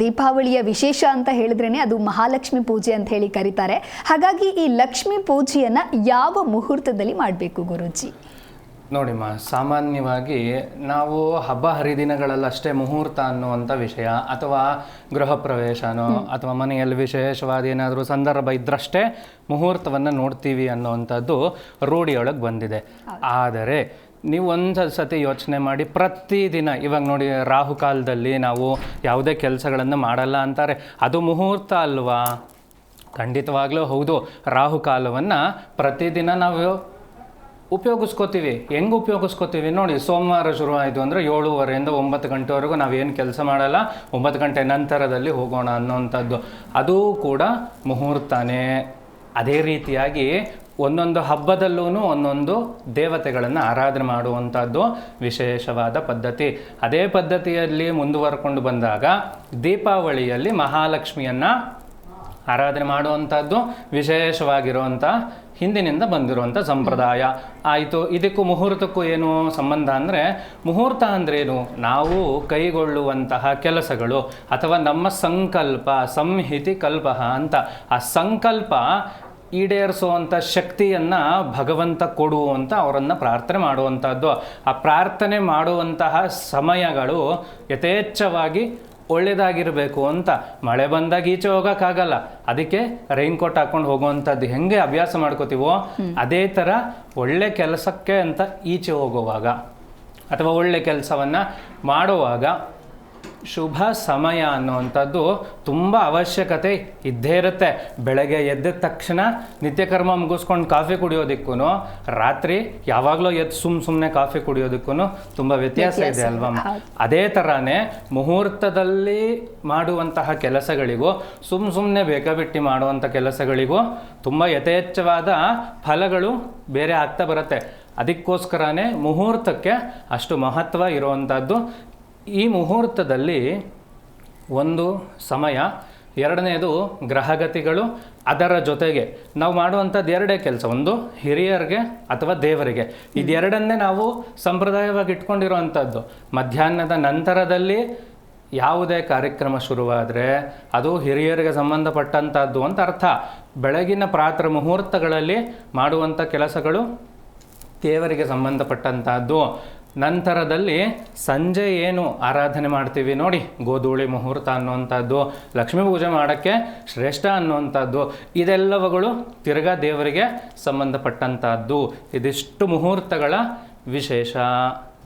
ದೀಪಾವಳಿಯ ವಿಶೇಷ ಅಂತ ಹೇಳಿದ್ರೇನೆ ಅದು ಮಹಾಲಕ್ಷ್ಮಿ ಪೂಜೆ ಅಂತ ಹೇಳಿ ಕರೀತಾರೆ. ಹಾಗಾಗಿ ಈ ಲಕ್ಷ್ಮಿ ಪೂಜೆಯನ್ನ ಯಾವ ಮುಹೂರ್ತದಲ್ಲಿ ಮಾಡಬೇಕು ಗುರುಜಿ? ನೋಡಿಮ್ಮ ಸಾಮಾನ್ಯವಾಗಿ ನಾವು ಹಬ್ಬ ಹರಿದಿನಗಳಲ್ಲಷ್ಟೇ ಮುಹೂರ್ತ ಅನ್ನುವಂಥ ವಿಷಯ ಅಥವಾ ಗೃಹ ಪ್ರವೇಶನೋ ಅಥವಾ ಮನೆಯಲ್ಲಿ ವಿಶೇಷವಾದ ಏನಾದರೂ ಸಂದರ್ಭ ಇದ್ರಷ್ಟೇ ಮುಹೂರ್ತವನ್ನು ನೋಡ್ತೀವಿ ಅನ್ನೋವಂಥದ್ದು ರೂಢಿಯೊಳಗೆ ಬಂದಿದೆ. ಆದರೆ ನೀವು ಒಂದು ಸತಿ ಯೋಚನೆ ಮಾಡಿ, ಪ್ರತಿದಿನ, ಇವಾಗ ನೋಡಿ ರಾಹು ಕಾಲದಲ್ಲಿ ನಾವು ಯಾವುದೇ ಕೆಲಸಗಳನ್ನು ಮಾಡಲ್ಲ ಅಂತಾರೆ. ಅದು ಮುಹೂರ್ತ ಅಲ್ವಾ? ಖಂಡಿತವಾಗ್ಲೂ ಹೌದು. ರಾಹುಕಾಲವನ್ನು ಪ್ರತಿದಿನ ನಾವು ಉಪಯೋಗಿಸ್ಕೋತೀವಿ. ಹೆಂಗೆ ಉಪಯೋಗಿಸ್ಕೋತೀವಿ ನೋಡಿ, ಸೋಮವಾರ ಶುರು ಆಯಿತು ಅಂದರೆ ಏಳುವರೆಯಿಂದ ಒಂಬತ್ತು ಗಂಟೆವರೆಗೂ ನಾವೇನು ಕೆಲಸ ಮಾಡಲ್ಲ, ಒಂಬತ್ತು ಗಂಟೆ ನಂತರದಲ್ಲಿ ಹೋಗೋಣ ಅನ್ನೋವಂಥದ್ದು ಅದು ಕೂಡ ಮುಹೂರ್ತನೇ. ಅದೇ ರೀತಿಯಾಗಿ ಒಂದೊಂದು ಹಬ್ಬದಲ್ಲೂ ಒಂದೊಂದು ದೇವತೆಗಳನ್ನು ಆರಾಧನೆ ಮಾಡುವಂಥದ್ದು ವಿಶೇಷವಾದ ಪದ್ಧತಿ. ಅದೇ ಪದ್ಧತಿಯಲ್ಲಿ ಮುಂದುವರ್ಕೊಂಡು ಬಂದಾಗ ದೀಪಾವಳಿಯಲ್ಲಿ ಮಹಾಲಕ್ಷ್ಮಿಯನ್ನು ಆರಾಧನೆ ಮಾಡುವಂಥದ್ದು ವಿಶೇಷವಾಗಿರುವಂಥ ಹಿಂದಿನಿಂದ ಬಂದಿರುವಂಥ ಸಂಪ್ರದಾಯ. ಆಯಿತು, ಇದಕ್ಕೂ ಮುಹೂರ್ತಕ್ಕೂ ಏನು ಸಂಬಂಧ ಅಂದರೆ ಮುಹೂರ್ತ ಅಂದ್ರೇನು ನಾವು ಕೈಗೊಳ್ಳುವಂತಹ ಕೆಲಸಗಳು ಅಥವಾ ನಮ್ಮ ಸಂಕಲ್ಪ, ಸಂಹಿತಿ ಕಲ್ಪ ಅಂತ. ಆ ಸಂಕಲ್ಪ ಈಡೇರಿಸುವಂಥ ಶಕ್ತಿಯನ್ನು ಭಗವಂತ ಕೊಡು ಅಂತ ಅವರನ್ನು ಪ್ರಾರ್ಥನೆ ಮಾಡುವಂಥದ್ದು. ಆ ಪ್ರಾರ್ಥನೆ ಮಾಡುವಂತಹ ಸಮಯಗಳು ಯಥೇಚ್ಛವಾಗಿ ಒಳ್ಳೆಯದಾಗಿರಬೇಕು ಅಂತ. ಮಳೆ ಬಂದಾಗ ಈಚೆ ಹೋಗೋಕ್ಕಾಗಲ್ಲ. ಅದಕ್ಕೆ ರೈನ್ ಕೋಟ್ ಹಾಕೊಂಡು ಹೋಗುವಂಥದ್ದು ಹೆಂಗೆ ಅಭ್ಯಾಸ ಮಾಡ್ಕೋತೀವೋ ಅದೇ ಥರ ಒಳ್ಳೆ ಕೆಲಸಕ್ಕೆ ಅಂತ ಈಚೆ ಹೋಗುವಾಗ ಅಥವಾ ಒಳ್ಳೆ ಕೆಲಸವನ್ನು ಮಾಡುವಾಗ ಶುಭ ಸಮಯ ಅನ್ನುವಂಥದ್ದು ತುಂಬ ಅವಶ್ಯಕತೆ ಇದ್ದೇ ಇರುತ್ತೆ. ಬೆಳಗ್ಗೆ ಎದ್ದ ತಕ್ಷಣ ನಿತ್ಯಕರ್ಮ ಮುಗಿಸ್ಕೊಂಡು ಕಾಫಿ ಕುಡಿಯೋದಕ್ಕೂ ರಾತ್ರಿ ಯಾವಾಗಲೂ ಎದ್ದು ಸುಮ್ ಸುಮ್ಮನೆ ಕಾಫಿ ಕುಡಿಯೋದಕ್ಕೂ ತುಂಬ ವ್ಯತ್ಯಾಸ ಇದೆ ಅಲ್ವಾ ಅದೇ ಥರನೇ ಮುಹೂರ್ತದಲ್ಲಿ ಮಾಡುವಂತಹ ಕೆಲಸಗಳಿಗೂ ಸುಮ್ ಸುಮ್ಮನೆ ಬೇಕಾಬಿಟ್ಟಿ ಮಾಡುವಂಥ ಕೆಲಸಗಳಿಗೂ ತುಂಬ ಯಥೇಚ್ಛವಾದ ಫಲಗಳು ಬೇರೆ ಆಗ್ತಾ ಬರುತ್ತೆ. ಅದಕ್ಕೋಸ್ಕರನೇ ಮುಹೂರ್ತಕ್ಕೆ ಅಷ್ಟು ಮಹತ್ವ ಇರುವಂಥದ್ದು ಈ ಮುಹೂರ್ತದಲ್ಲಿ ಒಂದು ಸಮಯ, ಎರಡನೇದು ಗ್ರಹಗತಿಗಳು, ಅದರ ಜೊತೆಗೆ ನಾವು ಮಾಡುವಂಥದ್ದು ಎರಡೇ ಕೆಲಸ, ಒಂದು ಹಿರಿಯರಿಗೆ ಅಥವಾ ದೇವರಿಗೆ. ಇದೆರಡನ್ನೇ ನಾವು ಸಂಪ್ರದಾಯವಾಗಿ ಇಟ್ಕೊಂಡಿರುವಂಥದ್ದು. ಮಧ್ಯಾಹ್ನದ ನಂತರದಲ್ಲಿ ಯಾವುದೇ ಕಾರ್ಯಕ್ರಮ ಶುರುವಾದರೆ ಅದು ಹಿರಿಯರಿಗೆ ಸಂಬಂಧಪಟ್ಟಂಥದ್ದು ಅಂತ ಅರ್ಥ. ಬೆಳಗಿನ ಪ್ರಾತ್ರ ಮುಹೂರ್ತಗಳಲ್ಲಿ ಮಾಡುವಂಥ ಕೆಲಸಗಳು ದೇವರಿಗೆ ಸಂಬಂಧಪಟ್ಟಂತಹದ್ದು ನಂತರದಲ್ಲಿ ಸಂಜೆ ಏನು ಆರಾಧನೆ ಮಾಡ್ತೀವಿ ನೋಡಿ, ಗೋಧೂಳಿ ಮುಹೂರ್ತ ಅನ್ನುವಂಥದ್ದು, ಲಕ್ಷ್ಮೀ ಪೂಜೆ ಮಾಡೋಕ್ಕೆ ಶ್ರೇಷ್ಠ ಅನ್ನುವಂಥದ್ದು, ಇದೆಲ್ಲವುಗಳು ತಿರ್ಗಾ ದೇವರಿಗೆ ಸಂಬಂಧಪಟ್ಟಂಥದ್ದು. ಇದಿಷ್ಟು ಮುಹೂರ್ತಗಳ ವಿಶೇಷ.